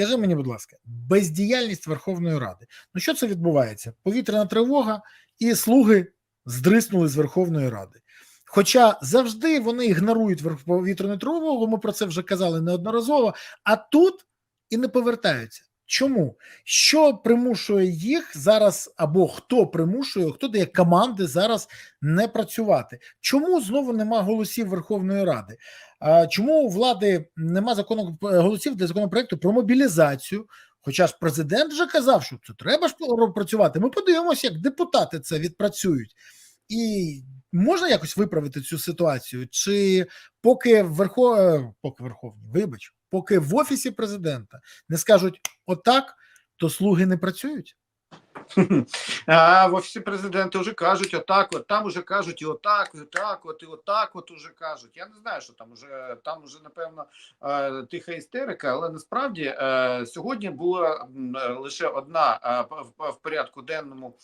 скажи мені, будь ласка, бездіяльність Верховної Ради. Ну що це відбувається? Повітряна тривога, і слуги здриснули з Верховної Ради. Хоча завжди вони ігнорують повітряну тривогу, ми про це вже казали неодноразово, а тут і не повертаються. Чому? Що примушує їх зараз, або хто примушує, хто дає команди зараз не працювати? Чому знову нема голосів Верховної Ради? Чому у влади нема закону голосів для законопроекту про мобілізацію? Хоча ж президент вже казав, що це треба ж працювати. Ми подивимося, як депутати це відпрацюють, і можна якось виправити цю ситуацію? Чи поки верхов... е, поки верховні, вибач, поки в офісі президента не скажуть отак, то слуги не працюють? В офісі президента вже кажуть отак, от там уже кажуть і отак, і отак, от і отак, от уже кажуть. Я не знаю, що там уже там уже напевно е, тиха істерика, але насправді е, сьогодні була лише одна е, в, порядку денному,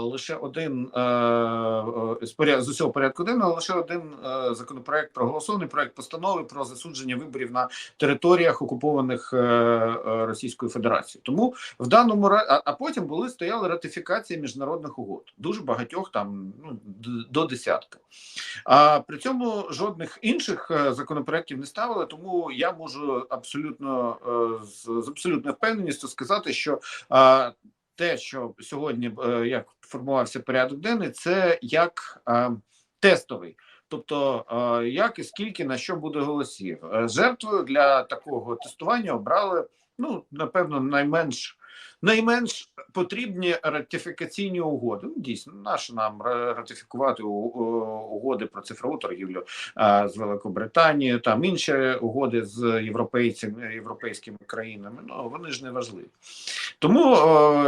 лише один з усього порядку денного, лише один законопроект проголосований проект постанови про засудження виборів на територіях окупованих Російською Федерацією. Тому в даному ра- а, а потім були стояли ратифікації міжнародних угод, дуже багатьох там ну до десятка. А при цьому жодних інших е, законопроєктів не ставили. Тому я можу абсолютно е, з, абсолютною впевненістю сказати, що а, те, що сьогодні е, як формувався порядок денний, це як е, тестовий. Тобто, е, як і скільки на що буде голосів, Е, жертвою для такого тестування обрали ну напевно найменш найменш потрібні ратифікаційні угоди. Ну, дійсно, наше нам ратифікувати угоди про цифрову торгівлю з Великобританією, там інші угоди з європейцями, європейськими країнами. Ну вони ж не важливі. Тому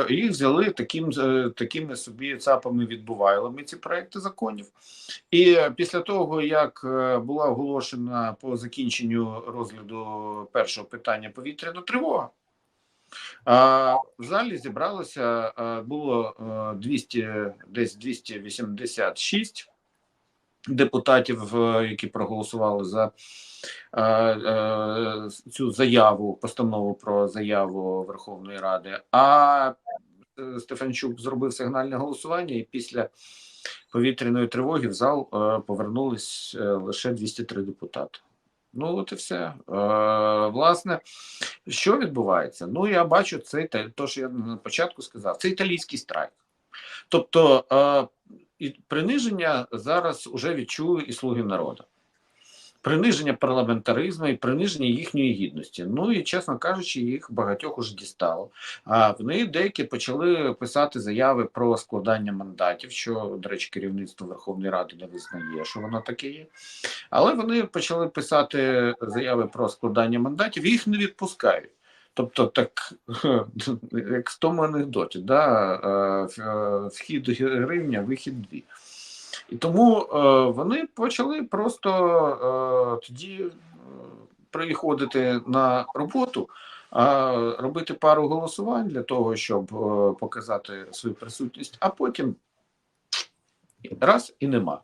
їх взяли таким е, такими собі цапами відбувайлами ці проекти законів. І після того, як е, була оголошена по закінченню розгляду першого питання повітряна тривога. В залі зібралося було 200, десь 286 депутатів, е, які проголосували за е, е, цю заяву, постанову про заяву Верховної Ради. А е, Стефанчук зробив сигнальне голосування, і після повітряної тривоги в зал е, повернулись е, лише 203 депутати. Ну, от і все. Е, власне, що відбувається? Ну, я бачу цей то, що я на початку сказав, це італійський страйк. Тобто, е, приниження зараз уже відчули і слуги народу. Приниження парламентаризму і приниження їхньої гідності. Ну і чесно кажучи, їх багатьох уже дістало. А вони деякі почали писати заяви про складання мандатів, що, до речі, керівництво Верховної Ради не визнає, що воно таке є. Але вони почали писати заяви про складання мандатів, їх не відпускають. Тобто, так як в тому анекдоті, да, е, е, вхід гривня, вихід дві. І тому е, вони почали просто е, тоді е, приходити на роботу, робити пару голосувань для того, щоб показати свою присутність, а потім раз і нема.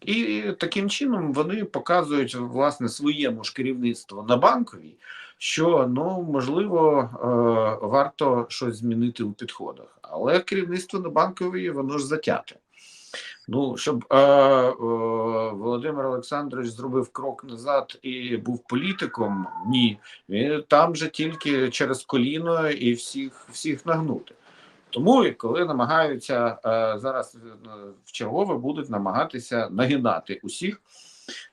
І таким чином вони показують власне своєму ж керівництву на банковій, що ну можливо варто щось змінити у підходах, але керівництво на банковій воно ж затяте. Ну, щоб е, е, Володимир Олександрович зробив крок назад і був політиком, ні, він там же тільки через коліно і всіх всіх нагнути. Тому, коли намагаються е, зараз е, в чергове будуть намагатися нагинати усіх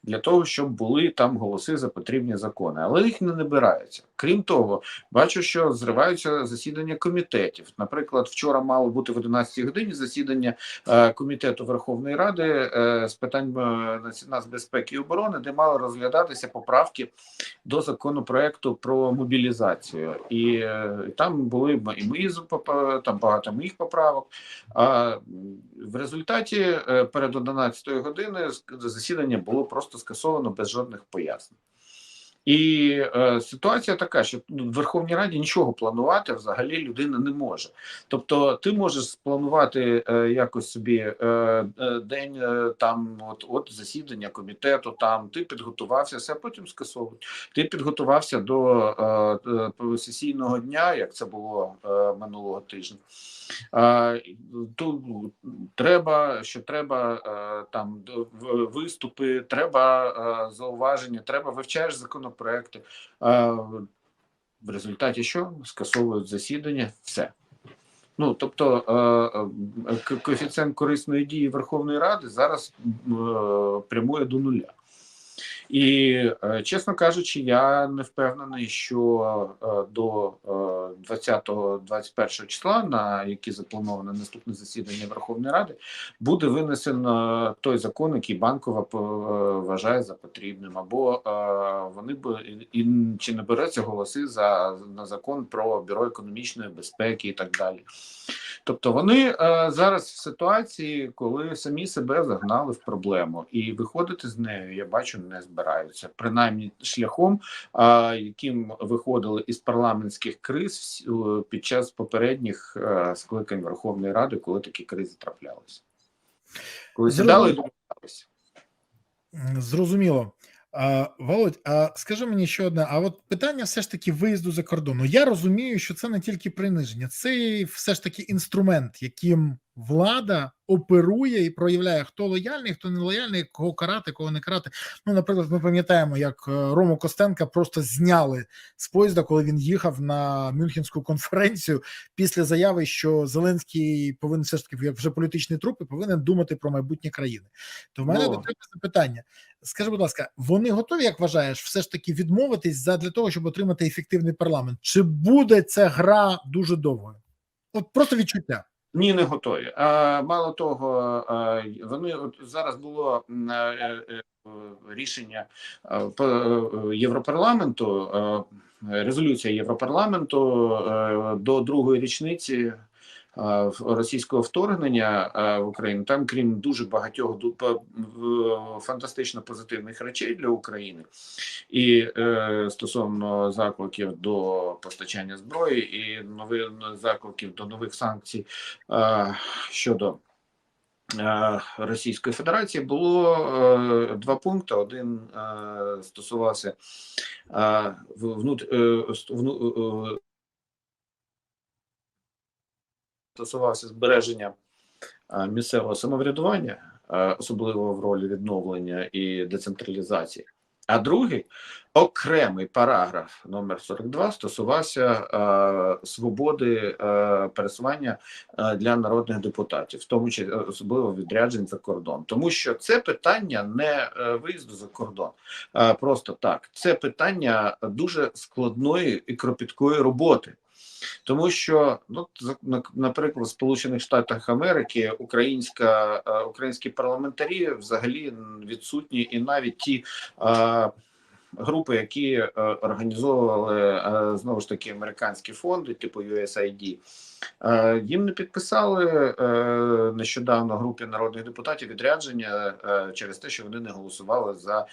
для того, щоб були там голоси за потрібні закони, але їх не набираються. Крім того, бачу, що зриваються засідання комітетів. Наприклад, вчора мало бути в 11 годині засідання е, комітету Верховної Ради е, з питань е, нацбезпеки і оборони, де мали розглядатися поправки до законопроекту про мобілізацію, і там були і мої там багато моїх поправок. А в результаті перед 11 години з- засідання було просто скасовано без жодних пояснень. І е, ситуація така, що ну, в Верховній Раді нічого планувати взагалі людина не може. Тобто, ти можеш спланувати е, якось собі е, е, день е, там, от, от засідання комітету, там ти підготувався, все потім скасовують. Ти підготувався до е, е, сесійного дня, як це було е, минулого тижня. Е, тут треба, що треба е, там виступи, треба е, зауваження, треба вивчаєш законопроекти. В результаті що скасовують засідання, все. Ну тобто е, е, коефіцієнт корисної дії Верховної Ради зараз е, прямує до нуля. І е, чесно кажучи, я не впевнений, що е, до е, 20-21 числа, на які заплановане наступне засідання Верховної Ради, буде винесено той закон, який банкова е, вважає за потрібним, або е, вони б і чи не береться голоси за на закон про бюро економічної безпеки і так далі. Тобто вони е, зараз в ситуації, коли самі себе загнали в проблему, і виходити з нею, я бачу, не збираються. Принаймні шляхом, е, яким виходили із парламентських криз е, під час попередніх е, скликань Верховної Ради, коли такі кризи траплялися. Коли сідали і домовлялися. Зрозуміло. Володь, а скажи мені ще одне: а от питання все ж таки виїзду за кордон. Ну, Я розумію, що це не тільки приниження, це все ж таки інструмент, яким влада оперує і проявляє, хто лояльний, хто не лояльний, кого карати, кого не карати. Ну, наприклад, ми пам'ятаємо, як е, Рому Костенка просто зняли з поїзда, коли він їхав на Мюнхенську конференцію після заяви, що Зеленський повинен все ж таки вже політичний труп і повинен думати про майбутнє країни. То в мене Ну. до тебе запитання. Скажи, будь ласка, вони готові, як вважаєш, все ж таки відмовитись задля того, щоб отримати ефективний парламент? Чи буде ця гра дуже довгою? От просто відчуття. Ні, не готові. Мало того, вони от зараз було е, е, е, рішення Європарламенту, резолюція Європарламенту до другої річниці російського вторгнення е, в Україну. Там, крім дуже багатьох фантастично позитивних речей для України, і е, стосовно закликів до постачання зброї, і нових закликів до нових санкцій е, щодо е, Російської Федерації було е, два пункти. Один е, стосувався е, внут, е, стосувався збереження е, місцевого самоврядування, е, особливо в ролі відновлення і децентралізації. А другий окремий параграф номер 42 стосувався е, свободи е, пересування е, для народних депутатів, в тому числі особливо відряджень за кордон, тому що це питання не е, виїзду за кордон, е, просто так. Це питання дуже складної і кропіткої роботи. Тому що ну наприклад, в Сполучених Штатах Америки українська е, українські парламентарі взагалі відсутні, і навіть ті е, групи, які е, організовували е, знову ж таки американські фонди, типу USAID, їм не підписали е, нещодавно групі народних депутатів відрядження е, через те, що вони не голосували за е,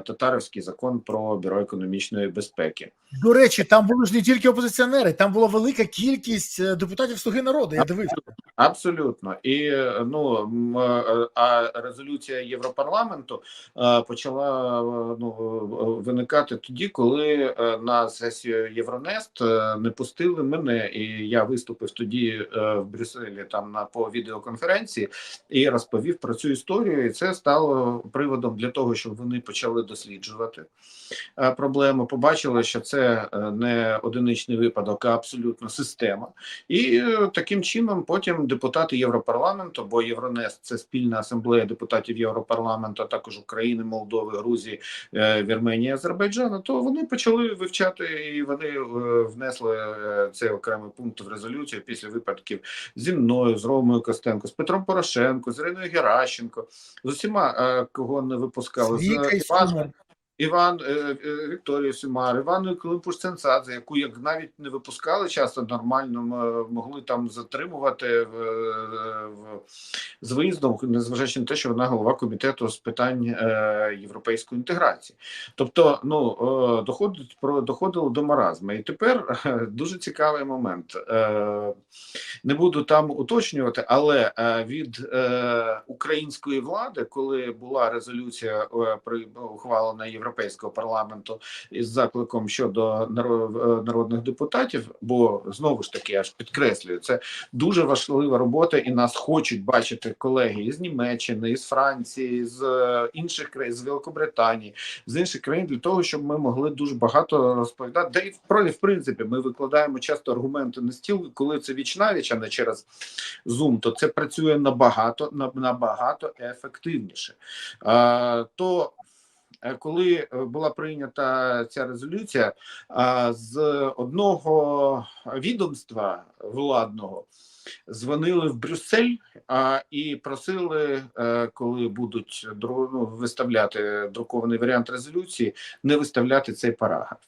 татарівський закон про бюро економічної безпеки. До речі, там були ж не тільки опозиціонери, там була велика кількість е, депутатів Слуги народу. Я дивився. Абсолютно, і е, ну е, а резолюція Європарламенту е, почала е, ну е, виникати тоді, коли е, на сесію Євронест е, не пустили мене, і я виступив тоді е, в Брюсселі там на по відеоконференції і розповів про цю історію. І це стало приводом для того, щоб вони почали досліджувати е, проблему. Побачили, що це е, не одиничний випадок, а абсолютно система. І е, таким чином потім депутати Європарламенту, бо Євронест це спільна асамблея депутатів Європарламенту, а також України, Молдови, Грузії, е, Вірменії, Азербайджану, то вони почали вивчати і вони е, внесли е, цей окремий пункт в резолюцію після випадків зі мною, з Ромою Костенко, з Петром Порошенко, з Іриною Геращенко, з усіма, е, кого не випускали, з Іваном. Іван е, е, Вікторію Сюмар, Івану Климпуш Ценцадзе, яку як навіть не випускали часто нормально, могли там затримувати в, в, з виїздом, незважаючи на те, що вона голова комітету з питань е, європейської інтеграції. Тобто, ну доходить про доходило до маразму. І тепер дуже цікавий момент. Не буду там уточнювати, але від української влади, коли була резолюція е, при ухвалена європейського парламенту із закликом щодо е, народних депутатів, бо знову ж таки я ж підкреслюю, це дуже важлива робота, і нас хочуть бачити колеги із Німеччини, із Франції, з е, інших країн, з Великобританії, з інших країн для того, щоб ми могли дуже багато розповідати. Де і в про- в принципі ми викладаємо часто аргументи на стіл, коли це віч навіч, а не через Zoom, то це працює набагато на- набагато ефективніше. А, то е, коли е, була прийнята ця резолюція, з одного відомства владного дзвонили в Брюссель і просили, е, коли будуть ну, виставляти друкований варіант резолюції, не виставляти цей параграф.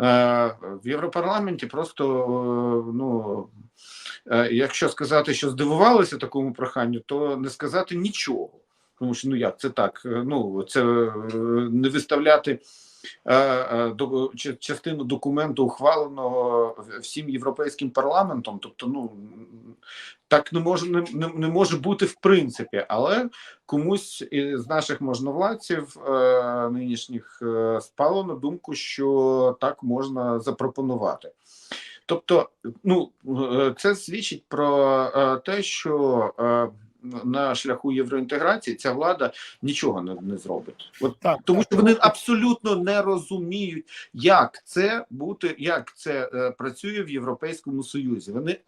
Е, В Європарламенті просто е, ну. е, Якщо сказати, що здивувалися такому проханню, то не сказати нічого. Тому що ну як це так? Е, Ну це е, не виставляти е, частину документу, ухваленого всім європейським парламентом. Тобто, ну так не може не, не, може бути в принципі, але комусь із наших можновладців нинішніх спало на думку, що так можна запропонувати. Тобто, ну це свідчить про те, що на шляху євроінтеграції ця влада нічого не, не зробить. От Так, тому так. що вони абсолютно не розуміють, як це бути, як це е, працює в Європейському Союзі. Вони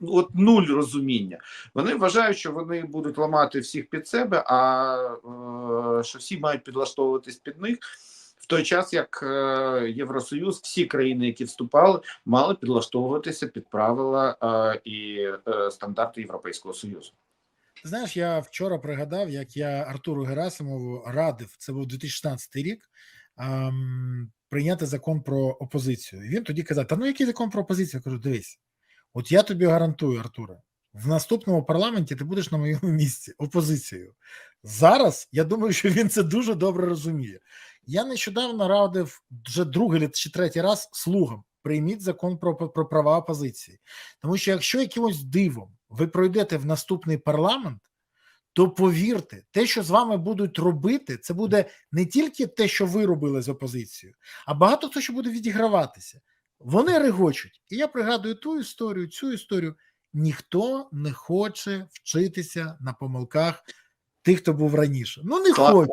от нуль розуміння. Вони вважають, що вони будуть ламати всіх під себе, а е, що всі мають підлаштовуватись під них. В той час, як е, Євросоюз, всі країни, які вступали, мали підлаштовуватися під правила е, і е, стандарти Європейського Союзу. Знаєш, я вчора пригадав, як я Артуру Герасимову радив, це був 2016 рік, ем, прийняти закон про опозицію. І він тоді казав: Та ну який закон про опозицію? Я кажу, дивись, от я тобі гарантую, Артуре, в наступному парламенті ти будеш на моєму місці опозицією. Зараз я думаю, що він це дуже добре розуміє. Я нещодавно радив вже другий чи третій раз слугам. Прийміть закон про, про права опозиції. Тому що якщо якимось дивом ви пройдете в наступний парламент, то повірте, те, що з вами будуть робити, це буде не тільки те, що ви робили з опозицією, а багато хто що буде відіграватися. Вони регочуть. І я пригадую ту історію, цю історію. Ніхто не хоче вчитися на помилках тих, хто був раніше. Ну не хочуть.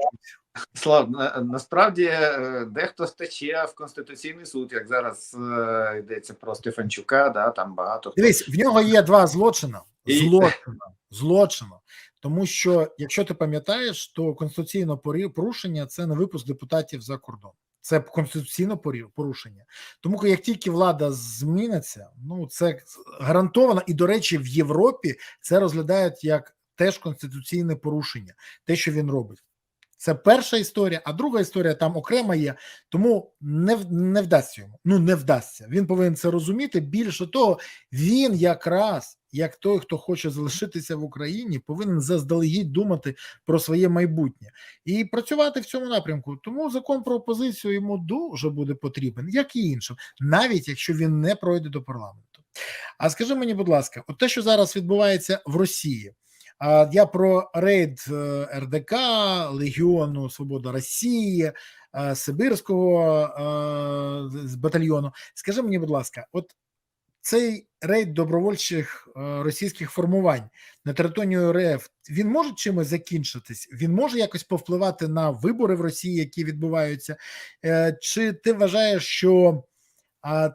Слав, насправді е, дехто стече в Конституційний суд, як зараз е, йдеться про Стефанчука, да, там багато. Дивись, в нього є два злочина. Злочина, злочина. Тому що, якщо ти пам'ятаєш, то конституційне порушення це не випуск депутатів за кордон. Це конституційне порушення. Тому як тільки влада зміниться, ну це гарантовано. І, до речі, в Європі це розглядають як теж конституційне порушення, те, що він робить. Це перша історія, а друга історія там окрема є, тому не, не вдасться йому. Ну не вдасться. Він повинен це розуміти. Більше того, він якраз як той, хто хоче залишитися в Україні, повинен заздалегідь думати про своє майбутнє і працювати в цьому напрямку. Тому закон про опозицію йому дуже буде потрібен, як і іншим, навіть якщо він не пройде до парламенту. А скажи мені, будь ласка, от те, що зараз відбувається в Росії. Я про рейд е, РДК, Легіону Свобода Росії, е, Сибирського е, батальйону. Скажи мені, будь ласка, от цей рейд добровольчих російських формувань на територію РФ він може чимось закінчитись? Він може якось повпливати на вибори в Росії, які відбуваються? Чи ти вважаєш, що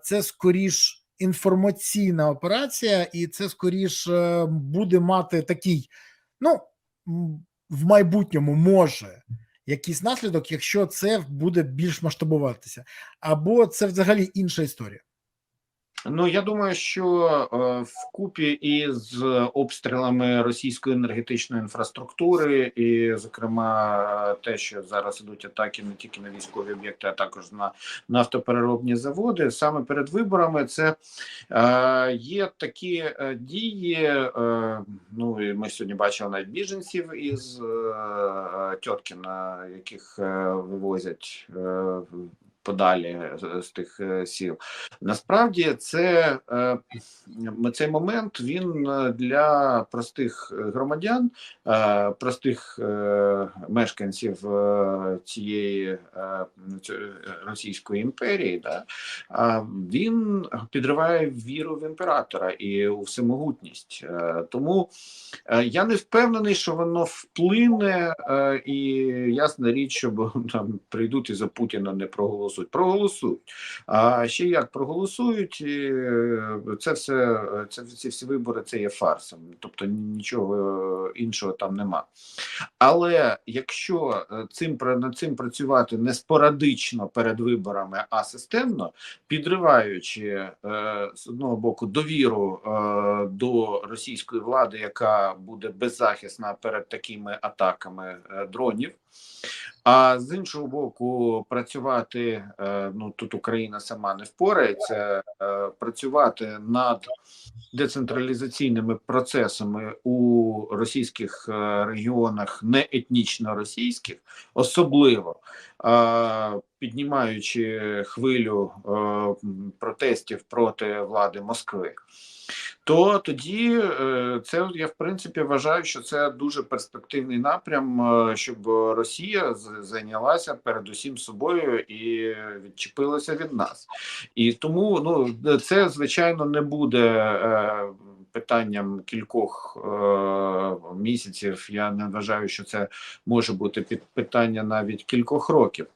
це скоріш інформаційна операція, і це скоріш е, буде мати такий, ну в майбутньому може якийсь наслідок, якщо це буде більш масштабуватися, або це взагалі інша історія? Ну я думаю, що е, вкупі із обстрілами російської енергетичної інфраструктури, і, зокрема, е, те, що зараз ідуть атаки не тільки на військові об'єкти, а також на нафтопереробні заводи, саме перед виборами це е, є такі е, дії. Е, ну і ми сьогодні бачили навіть біженців із е, Тьоткіна, яких е, вивозять. Е, Подалі з- з тих е, сіл насправді це е, цей момент він е, для простих громадян, е, простих е, мешканців е, цієї е, е, Російської імперії, да, він підриває віру в імператора і у всемогутність. Е, Тому е, я не впевнений, що воно вплине, е, і ясна річ, що там прийдуть і за Путіна не проголосують. Проголосують. А ще як проголосують, е, це все це ці всі вибори це є фарсом, тобто нічого іншого там нема. Але якщо е, цим над цим працювати не спорадично перед виборами, а системно, підриваючи е, з одного боку довіру е, до російської влади, яка буде беззахисна перед такими атаками е, дронів. А з іншого боку, працювати е, ну тут Україна сама не впорається. е, Працювати над децентралізаційними процесами у російських е, регіонах, не етнічно російських, особливо піднімаючи хвилю протестів проти влади Москви. То тоді е, це я в принципі вважаю, що це дуже перспективний напрям, е, щоб Росія зайнялася передусім собою і відчепилася від нас. І тому ну це звичайно не буде е, питанням кількох місяців. Я не вважаю, що це може бути під питання навіть кількох років.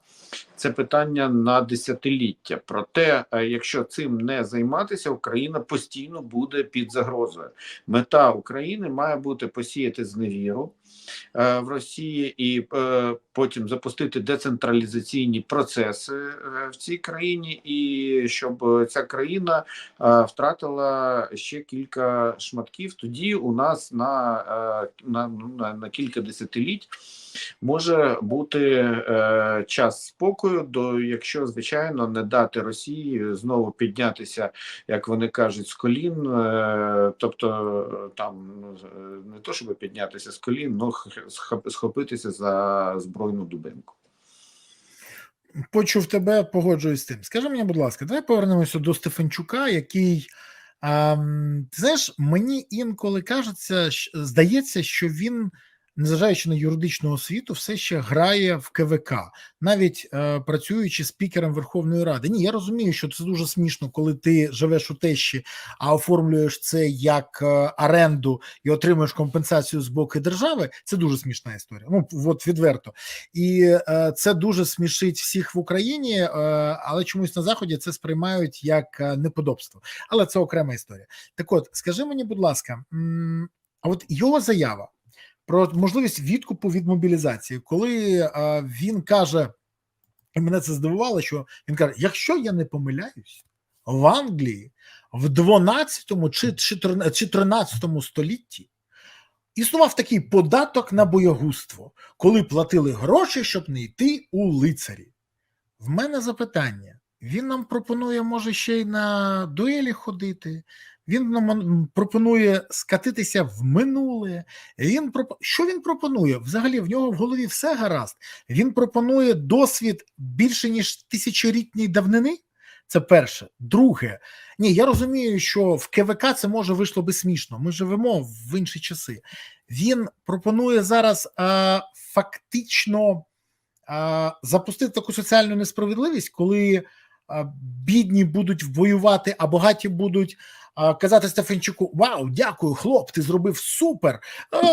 Це питання на десятиліття. Проте, е, якщо цим не займатися, Україна постійно буде під загрозою. Мета України має бути посіяти зневіру в Росії і е, потім запустити децентралізаційні процеси е, в цій країні, і щоб е, ця країна е, втратила ще кілька шматків. Тоді у нас на, е, на, на, кілька десятиліть може бути е, час спокою, до якщо звичайно не дати Росії знову піднятися, як вони кажуть, з колін, е, тобто е, там ну, е, не то, щоб піднятися з колін, ну схопитися за збройну дубинку. Почув тебе, погоджуюсь з тим. Скажи мені, будь ласка, давай повернемося до Стефанчука, який ти знаєш, мені інколи кажеться, здається, що він, незважаючи на юридичну освіту, все ще грає в КВК, навіть е, працюючи спікером Верховної Ради. Ні, я розумію, що це дуже смішно, коли ти живеш у тещі, а оформлюєш це як е, оренду і отримуєш компенсацію з боку держави. Це дуже смішна історія. Ну от відверто. І е, це дуже смішить всіх в Україні, е, але чомусь на заході це сприймають як е, неподобство. Але це окрема історія. Так, от скажи мені, будь ласка, а от його заява про можливість відкупу від мобілізації, коли е, він каже, і мене це здивувало, що він каже: якщо я не помиляюсь, в Англії в 12 чи 14 чи 13 столітті існував такий податок на боягузтво, коли платили гроші, щоб не йти у лицарі. В мене запитання: він нам пропонує, може, ще й на дуелі ходити. Він нам пропонує скатитися в минуле. Він проп... Що він пропонує? Взагалі в нього в голові все гаразд. Він пропонує досвід більше ніж тисячолітньої давнини. Це перше. Друге, ні, я розумію, що в КВК це може вийшло би смішно. Ми живемо в інші часи. Він пропонує зараз а, фактично а, запустити таку соціальну несправедливість, коли а, бідні будуть воювати, а багаті будуть казати Стефанчуку: Вау, дякую, хлоп, ти зробив супер.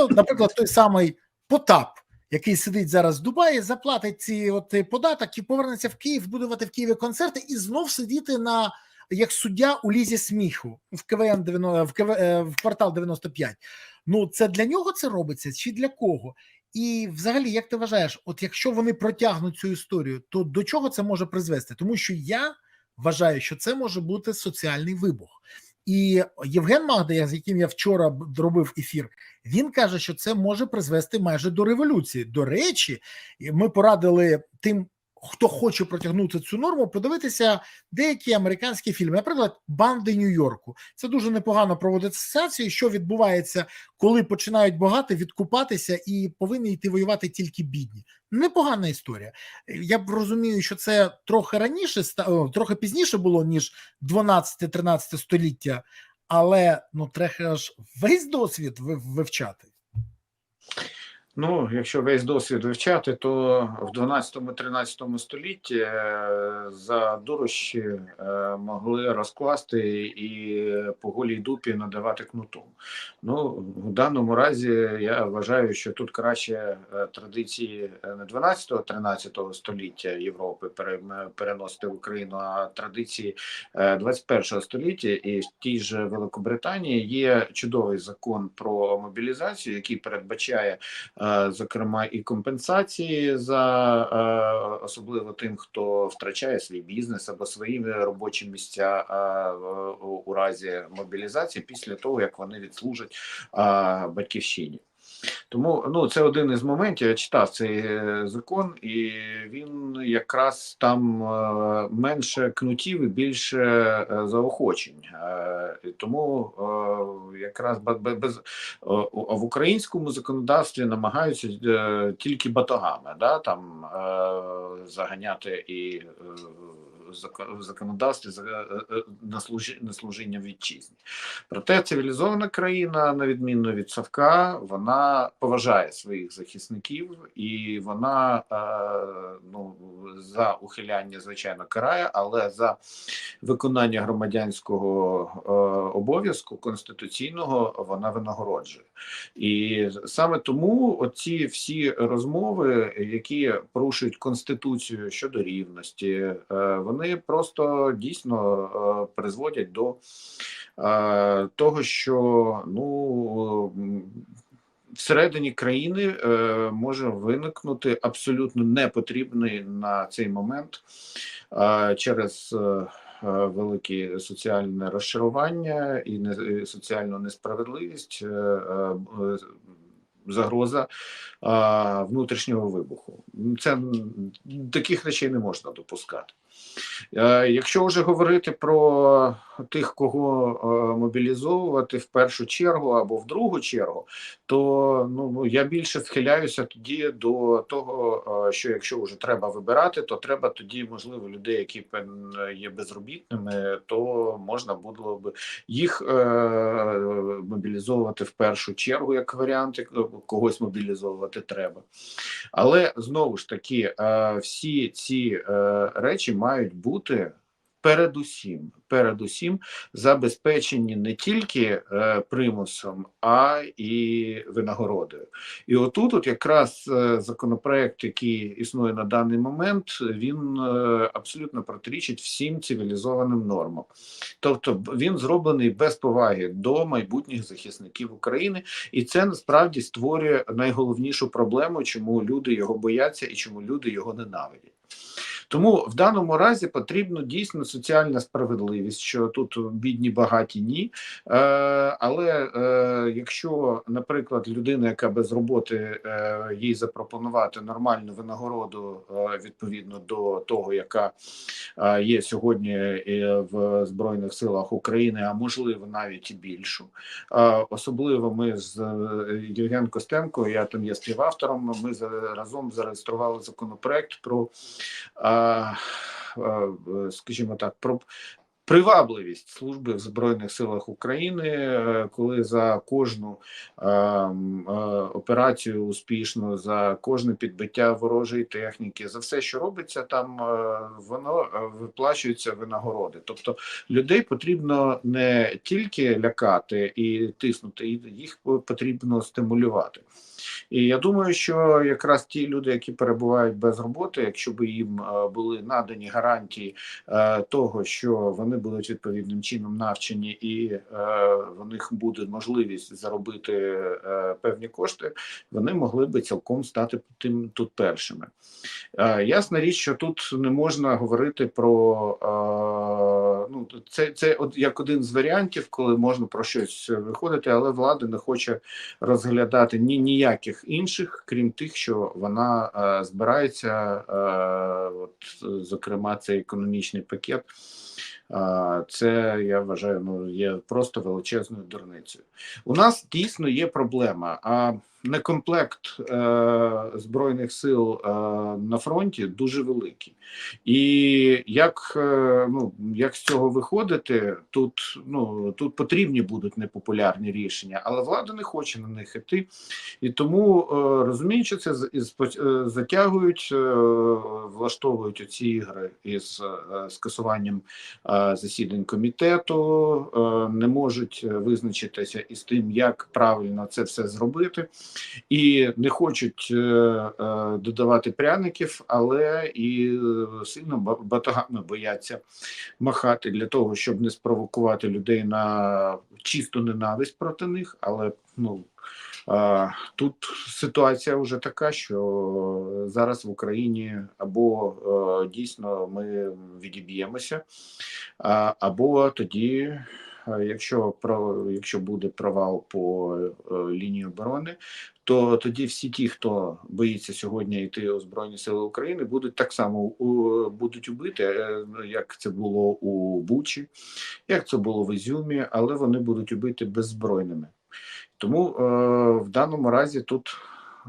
Наприклад, той самий Потап, який сидить зараз в Дубаї, заплатить ці от е, податок і повернеться в Київ, будувати в Києві концерти і знов сидіти на як суддя у лізі сміху в КВН 90, в, КВ, е, в квартал 95. Ну це для нього це робиться чи для кого? І, взагалі, як ти вважаєш, от якщо вони протягнуть цю історію, то до чого це може призвести? Тому що я вважає, що це може бути соціальний вибух. І Євген Магдая, з яким я вчора зробив робив ефір, він каже, що це може призвести майже до революції. До речі, ми порадили тим, хто хоче протягнути цю норму, подивитися деякі американські фільми, наприклад, банди Нью-Йорку. Це дуже непогано проводить асоціацію, що відбувається, коли починають багато відкупатися і повинні йти воювати тільки бідні. Непогана історія. Я б розумію, що це трохи раніше трохи пізніше було ніж 12-13 століття, але ну треба ж весь досвід ви- вивчати. Ну, якщо весь досвід вивчати, то в 12-13 столітті е, за дорожчі е, могли розкласти і по голій дупі надавати кнутом. Ну, в даному разі я вважаю, що тут краще е, традиції не 12-13 століття Європи пере- переносити в Україну, а традиції е, 21 століття. І в тій же Великобританії є чудовий закон про мобілізацію, який передбачає зокрема і компенсації за е, особливо тим, хто втрачає свій бізнес або свої робочі місця е, у разі мобілізації після того, як вони відслужать е, батьківщині. Тому ну це один із моментів. Я читав цей е, закон, і він якраз там е, менше кнутів і більше е, заохочень. Тому якраз без в українському законодавстві намагаються тільки батогами, да, там заганяти і в зако- в законодавстві за е, е, на служі- на служіння вітчизні. Проте цивілізована країна, на відміну від Савка, вона поважає своїх захисників і вона е, ну, за ухиляння, звичайно, карає, але за виконання громадянського обов'язку конституційного вона винагороджує. І саме тому оці всі розмови, які порушують конституцію щодо рівності, е, вони просто дійсно е, призводять до е, того, що ну. Всередині країни е, може виникнути абсолютно непотрібний на цей момент через велике соціальне розчарування і не, соціальну несправедливість, загроза внутрішнього вибуху. Це таких речей не можна допускати. Е, Якщо вже говорити про тих, кого е, мобілізовувати в першу чергу або в другу чергу, то ну ну, я більше схиляюся тоді до того, е, що якщо вже треба вибирати, то треба тоді, можливо, людей, які є безробітними, то можна було б їх е, мобілізовувати в першу чергу, як варіант, когось мобілізовувати треба. Але знову ж таки, всі ці речі мають бути. Передусім, передусім забезпечені не тільки е, примусом, а і винагородою. І отут, от якраз е, законопроект, який існує на даний момент, він е, абсолютно протирічить всім цивілізованим нормам. Тобто, він зроблений без поваги до майбутніх захисників України, і це насправді створює найголовнішу проблему, чому люди його бояться і чому люди його ненавидять. Тому в даному разі потрібно дійсно соціальна справедливість, що тут бідні багаті ні. Е, але е, якщо, наприклад, людина, яка без роботи, е, їй запропонувати нормальну винагороду е, відповідно до того, яка е, є сьогодні е, в Збройних силах України, а можливо навіть і більшу. Е, особливо ми з е, Євген Костенко, я там є співавтором. Ми за- разом зареєстрували законопроект про скажімо так, привабливість служби в Збройних силах України, е, коли за кожну е, е, операцію успішну, за кожне підбиття ворожої техніки, за все, що робиться, там е, воно е, виплачується винагороди. Тобто людей потрібно не тільки лякати і тиснути, їх потрібно стимулювати. І я думаю, що якраз ті люди, які перебувають без роботи, якщо б їм е, були надані гарантії е, того, що вони вони будуть відповідним чином навчені, і е, в них буде можливість заробити е, певні кошти, вони могли би цілком стати тим тут першими. Е, ясна річ, що тут не можна говорити про е, ну це, це як один з варіантів, коли можна про щось виходити, але влада не хоче розглядати ні ніяких інших, крім тих, що вона е, збирається, е, от зокрема, цей економічний пакет. Це я вважаю, ну є просто величезною дурницею. У нас дійсно є проблема. А некомплект е, збройних сил е, на фронті дуже великий. І як, е, ну, як з цього виходити, тут, ну, тут потрібні будуть непопулярні рішення, але влада не хоче на них іти. І тому, е, розуміючи це, е, затягують, е, влаштовують оці ігри із е, скасуванням е, засідань комітету, е, не можуть визначитися із тим, як правильно це все зробити, і не хочуть е, е, додавати пряників, але і е, сильно ба- батагами бояться махати для того, щоб не спровокувати людей на чисту ненависть проти них, але ну. Тут ситуація вже така, що зараз в Україні або дійсно ми відіб'ємося, або тоді, якщо про якщо буде провал по е, лінії оборони, то тоді всі ті, хто боїться сьогодні йти у Збройні Сили України, будуть так само у, будуть убити, е, як це було у Бучі, як це було в Ізюмі, але вони будуть убити беззбройними. Тому е, в даному разі тут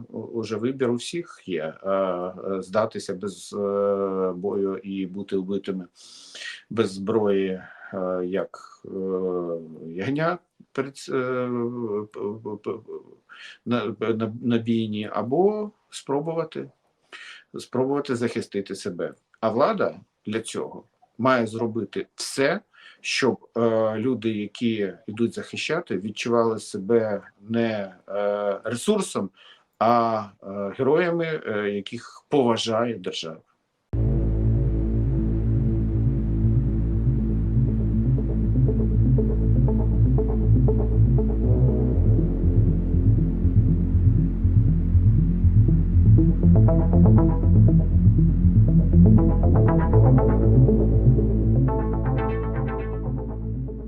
уже вибір у всіх є е, е, здатися без е, бою і бути вбитими без зброї, як ягня перед на бійні, або спробувати, спробувати захистити себе. А влада для цього має зробити все, щоб е, люди, які йдуть захищати, відчували себе не е, ресурсом, а е, героями, е, яких поважає держава.